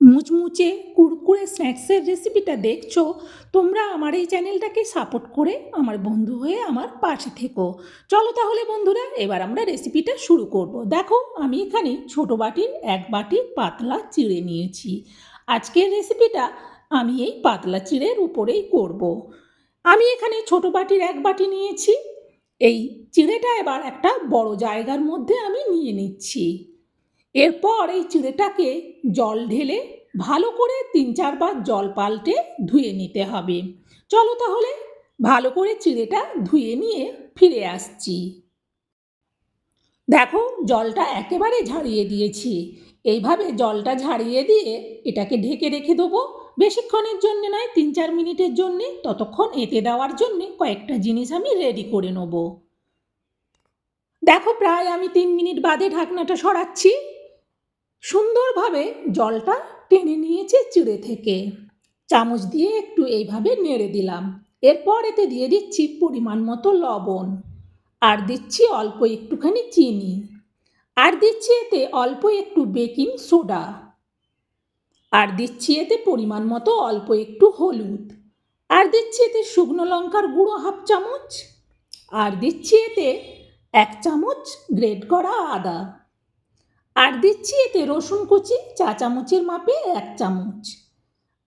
মুচমুচে কুরকুরে স্ন্যাক্সের রেসিপিটা দেখছ, তোমরা আমার এই চ্যানেলটাকে সাপোর্ট করে আমার বন্ধু হয়ে আমার পাশে থেকো। চলো তাহলে বন্ধুরা, এবার আমরা রেসিপিটা শুরু করব। দেখো, আমি এখানে ছোট বাটির এক বাটি পাতলা চিড়ে নিয়েছি। আজকের রেসিপিটা আমি এই পাতলা চিড়ের উপরেই করব। আমি এখানে ছোট বাটির এক বাটি নিয়েছি। এই চিড়েটা এবার একটা বড় জায়গার মধ্যে আমি নিয়ে নিচ্ছি। এরপর এই চিড়েটাকে জল ঢেলে ভালো করে তিন চারবার জল পাল্টে ধুয়ে নিতে হবে। চলো তাহলে ভালো করে চিড়েটা ধুয়ে নিয়ে ফিরে আসছি। দেখো, জলটা একেবারে ঝাড়িয়ে দিয়েছি। এইভাবে জলটা ঝাড়িয়ে দিয়ে এটাকে ঢেকে রেখে দেবো। বেশিক্ষণের জন্যে নয়, তিন চার মিনিটের জন্যে, ততক্ষণ এতে দেওয়ার জন্যে কয়েকটা জিনিস আমি রেডি করে নেব। দেখো, প্রায় আমি তিন মিনিট বাদে ঢাকনাটা সরাচ্ছি। সুন্দরভাবে জলটা টেনে নিয়েছে চিড়ে থেকে। চামচ দিয়ে একটু এইভাবে নেড়ে দিলাম। এরপর এতে দিয়ে দিচ্ছি পরিমাণ মতো লবণ। আর দিচ্ছি অল্প একটুখানি চিনি। আর দিচ্ছি এতে অল্প একটু বেকিং সোডা। আর দিচ্ছি এতে পরিমাণ মতো অল্প একটু হলুদ। আর দিচ্ছি এতে শুকনো লঙ্কার গুঁড়ো হাফ চামচ। আর দিচ্ছি এতে এক চামচ গ্রেট করা আদা। আর দিচ্ছি এতে রসুন কুচি, চা চামচের মাপে এক চামচ।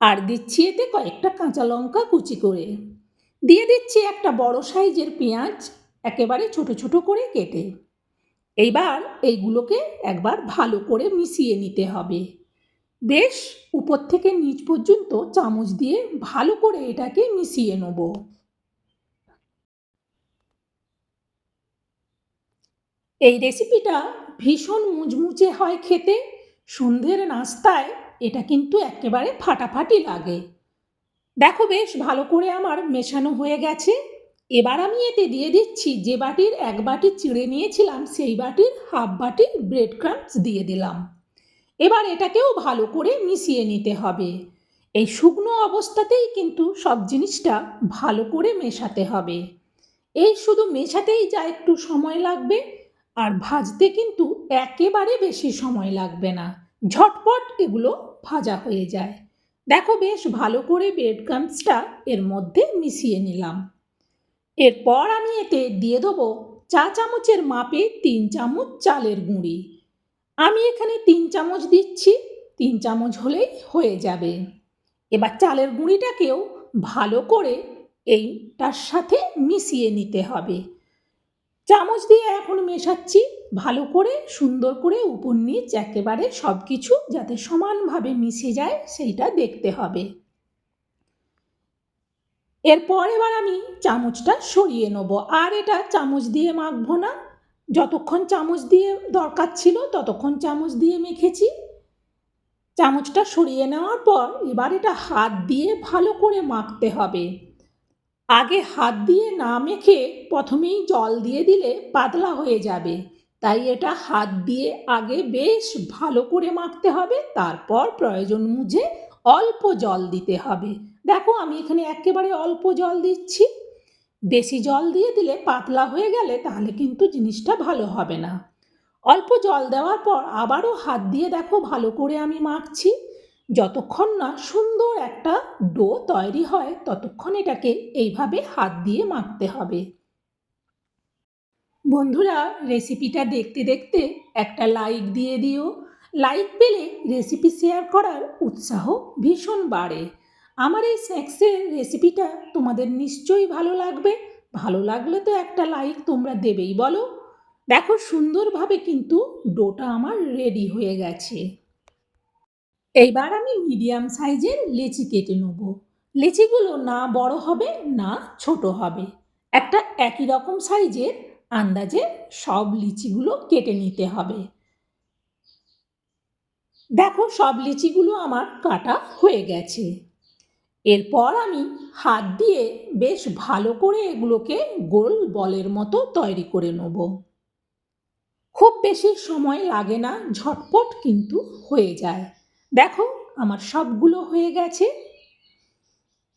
আর দিচ্ছি এতে কয়েকটা কাঁচা লঙ্কা কুচি করে। দিয়ে দিচ্ছি একটা বড় সাইজের পেঁয়াজ, একেবারে ছোট ছোট করে কেটে। এইবার এইগুলোকে একবার ভালো করে মিশিয়ে নিতে হবে। বেশ, উপর থেকে নিচ পর্যন্ত চামচ দিয়ে ভালো করে এটাকে মিশিয়ে নেব। এই রেসিপিটা ভীষণ মুচমুচে হয় খেতে। সন্ধ্যের নাস্তায় এটা কিন্তু একেবারে ফাটাফাটি লাগে। দেখো বেশ, ভালো করে আমার মেশানো হয়ে গেছে। এবার আমি এতে দিয়ে দিচ্ছি যে বাটির এক বাটি চিড়ে নিয়েছিলাম, সেই বাটির হাফ বাটি ব্রেড ক্রাম্পস দিয়ে দিলাম। এবার এটাকেও ভালো করে মিশিয়ে নিতে হবে। এই শুকনো অবস্থাতেই কিন্তু সব জিনিসটা ভালো করে মেশাতে হবে। এই শুধু মেশাতেই যা একটু সময় লাগবে আর ভাজতে কিন্তু একেবারে বেশি সময় লাগবে না। ঝটপট এগুলো ভাজা হয়ে যায়। দেখো বেশ ভালো করে ব্রেড ক্রাম্পসটা এর মধ্যে মিশিয়ে নিলাম। এরপর আমি এতে দিয়ে দেবো চা চামচের মাপে তিন চামচ চালের গুঁড়ি। আমি এখানে তিন চামচ দিচ্ছি, তিন চামচ হলেই হয়ে যাবে। এবার চালের গুঁড়িটাকেও ভালো করে এইটার সাথে মিশিয়ে নিতে হবে। চামচ দিয়ে এখন মেশাচ্ছি। ভালো করে, সুন্দর করে উপর নিচ একেবারে সব কিছু যাতে সমানভাবে মিশে যায়, সেইটা দেখতে হবে। এরপর এবার আমি চামচটা সরিয়ে নেব। আর এটা চামচ দিয়ে মাখবো না। যতক্ষণ চামচ দিয়ে দরকার ছিল, ততক্ষণ চামচ দিয়ে মেখেছি। চামচটা সরিয়ে নেওয়ার পর এবার এটা হাত দিয়ে ভালো করে মাখতে হবে। আগে হাত দিয়ে না মেখে প্রথমেই জল দিয়ে দিলে পাতলা হয়ে যাবে। তাই এটা হাত দিয়ে আগে বেশ ভালো করে মাখতে হবে, তারপর প্রয়োজন মুঝে অল্প জল দিতে হবে। দেখো, আমি এখানে একেবারে অল্প জল দিচ্ছি। বেশি জল দিয়ে দিলে পাতলা হয়ে গেলে তাহলে কিন্তু জিনিসটা ভালো হবে না। অল্প জল দেওয়ার পর আবারও হাত দিয়ে দেখো ভালো করে আমি মাখছি। যতক্ষণ না সুন্দর একটা ডো তৈরি হয়, ততক্ষণ এটাকে এইভাবে হাত দিয়ে মাখতে হবে। বন্ধুরা রেসিপিটা দেখতে দেখতে একটা লাইক দিয়ে দিও। লাইক পেলে রেসিপি শেয়ার করার উৎসাহ ভীষণ বাড়ে। আমার এই স্ন্যাক্সের রেসিপিটা তোমাদের নিশ্চয়ই ভালো লাগবে। ভালো লাগলে তো একটা লাইক তোমরা দেবেই বলো। দেখো, সুন্দরভাবে কিন্তু ডোটা আমার রেডি হয়ে গেছে। এইবার আমি মিডিয়াম সাইজের লেচি কেটে নেব। লেচিগুলো না বড় হবে, না ছোট হবে। একটা একই রকম সাইজের আন্দাজে সব লিচিগুলো কেটে নিতে হবে। দেখো, সব লিচিগুলো আমার কাটা হয়ে গেছে। এরপর আমি হাত দিয়ে বেশ ভালো করে এগুলোকে গোল বলের মতো তৈরি করে নেব। খুব বেশি সময় লাগে না, ঝটপট কিন্তু হয়ে যায়। দেখো, আমার সবগুলো হয়ে গেছে।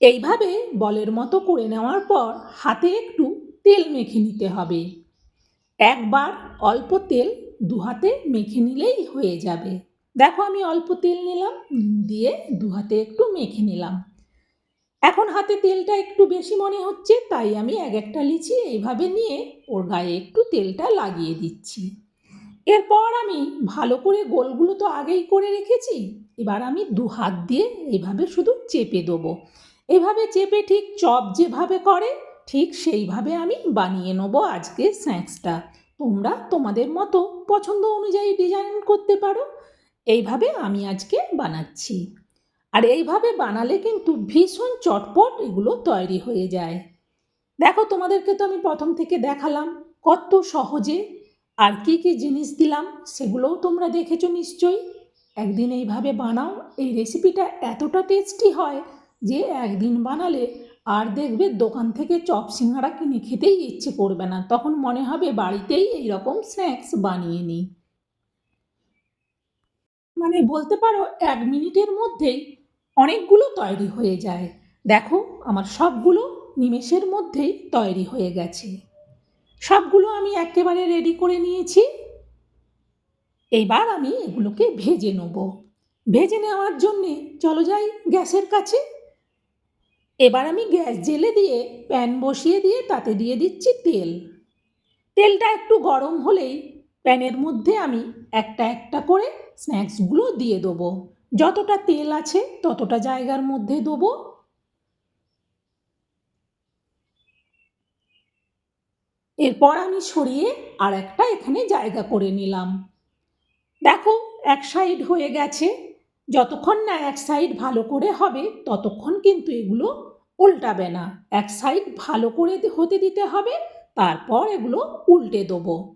এইভাবে বলের মতো করে নেওয়ার পর হাতে একটু তেল মেখে নিতে হবে। একবার অল্প তেল দু হাতে মেখে নিলেই হয়ে যাবে। দেখো, আমি অল্প তেল নিলাম, দিয়ে দু হাতে একটু মেখে নিলাম। এখন হাতে তেলটা একটু বেশি মনে হচ্ছে, তাই আমি এক একটা লিচি এইভাবে নিয়ে ওর গায়ে একটু তেলটা লাগিয়ে দিচ্ছি। এরপর আমি ভালো করে গোলগুলো তো আগেই করে রেখেছি, এবার আমি দু হাত দিয়ে এইভাবে শুধু চেপে দেবো। এভাবে চেপে ঠিক চপ যেভাবে করে, ঠিক সেইভাবে আমি বানিয়ে নেব আজকে স্ন্যাক্সটা। তোমরা তোমাদের মতো পছন্দ অনুযায়ী ডিজাইন করতে পারো। এইভাবে আমি আজকে বানাচ্ছি। আর এইভাবে বানালে কিন্তু ভীষণ চটপট এগুলো তৈরি হয়ে যায়। দেখো তোমাদেরকে তো আমি প্রথম থেকে দেখালাম, কত সহজে আর কি কি জিনিস দিলাম সেগুলোও তোমরা দেখেছ নিশ্চয়ই? একদিন এইভাবে বানাও, এই রেসিপিটা এতটা টেস্টি হয় যে একদিন বানালে আর দেখবে দোকান থেকে চপ সিঙ্গারা কিনে খেতেই ইচ্ছে করবে না। তখন মনে হবে বাড়িতেই এই রকম স্ন্যাক্স বানিয়ে নিই। মানে বলতে পারো, এক মিনিটের মধ্যেই অনেকগুলো তৈরি হয়ে যায়। দেখো, আমার সবগুলো নিমেষের মধ্যেই তৈরি হয়ে গেছে। সবগুলো আমি একেবারে রেডি করে নিয়েছি। এইবার আমি এগুলোকে ভেজে নেব। ভেজে নেওয়ার জন্যে চলো যাই গ্যাসের কাছে। এবার আমি গ্যাস জেলে দিয়ে প্যান বসিয়ে দিয়ে তাতে দিয়ে দিচ্ছি তেল। তেলটা একটু গরম হলেই প্যানের মধ্যে আমি একটা একটা করে স্ন্যাক্সগুলো দিয়ে দেবো। যতটা তেল আছে ততটা জায়গার মধ্যে দেবো। এরপর আমি সরিয়ে আর একটা এখানে জায়গা করে নিলাম। দেখো, এক সাইড হয়ে গেছে। যতক্ষণ না এক সাইড ভালো করে হবে, ততক্ষণ কিন্তু এগুলো উল্টাবে না। এক সাইড ভালো করে হতে দিতে হবে, তারপর এগুলো উল্টে দেবো।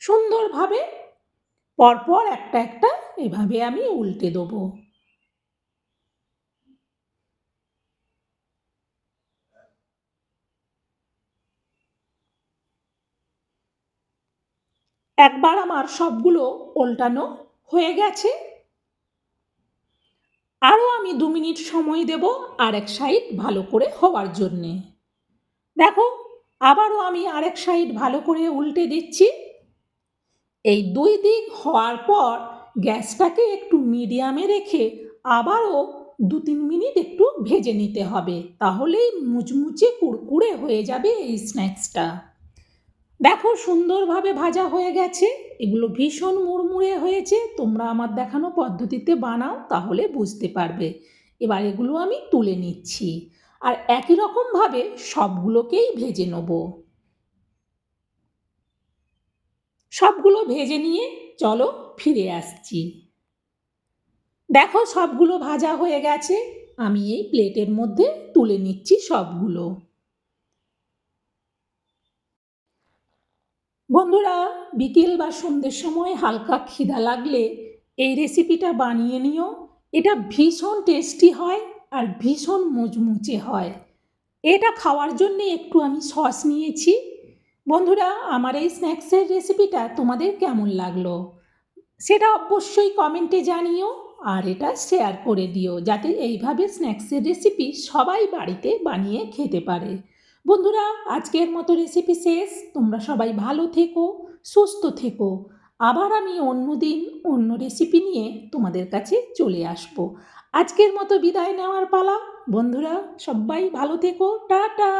সুন্দরভাবে পরপর একটা একটা এভাবে আমি উল্টে দেবো। একবার আমার সবগুলো উল্টানো হয়ে গেছে। আরও আমি দু মিনিট সময় দেব আর এক সাইড ভালো করে হওয়ার জন্যে। দেখো, আবারও আমি আরেক সাইড ভালো করে উল্টে দিচ্ছি। এই দুই দিক হওয়ার পর গ্যাসটাকে একটু মিডিয়ামে রেখে আবারও দু তিন মিনিট একটু ভেজে নিতে হবে, তাহলেই মুচমুচে কুড়কুড়ে হয়ে যাবে এই স্ন্যাক্সটা। দেখো সুন্দরভাবে ভাজা হয়ে গেছে। এগুলো ভীষণ মুড়মুড়ে হয়েছে। তোমরা আমার দেখানো পদ্ধতিতে বানাও, তাহলে বুঝতে পারবে। এবার এগুলো আমি তুলে নিচ্ছি। আর একই রকমভাবে সবগুলোকেই ভেজে নেব। সবগুলো ভেজে নিয়ে চলো ফিরে আসছি। দেখো সবগুলো ভাজা হয়ে গেছে। আমি এই প্লেটের মধ্যে তুলে নিচ্ছি সবগুলো। বন্ধুরা, বিকেল বা সন্ধ্যের সময় হালকা খিদা লাগলে এই রেসিপিটা বানিয়ে নিও। এটা ভীষণ টেস্টি হয় আর ভীষণ মুচমুচে হয়। এটা খাওয়ার জন্যে একটু আমি সস নিয়েছি। বন্ধুরা, আমার এই স্ন্যাক্সের রেসিপিটা তোমাদের কেমন লাগল? সেটা অবশ্যই কমেন্টে জানিও আর এটা শেয়ার করে দিও, যাতে এইভাবে স্ন্যাক্সের রেসিপি সবাই বাড়িতে বানিয়ে খেতে পারে। বন্ধুরা, আজকের মতো রেসিপি শেষ। তোমরা সবাই ভালো থেকো, সুস্থ থেকো। আবার আমি অন্য দিন অন্য রেসিপি নিয়ে তোমাদের কাছে চলে আসব। আজকের মতো বিদায় নেওয়ার পালা। বন্ধুরা, সবাই ভালো থেকো। টাটা!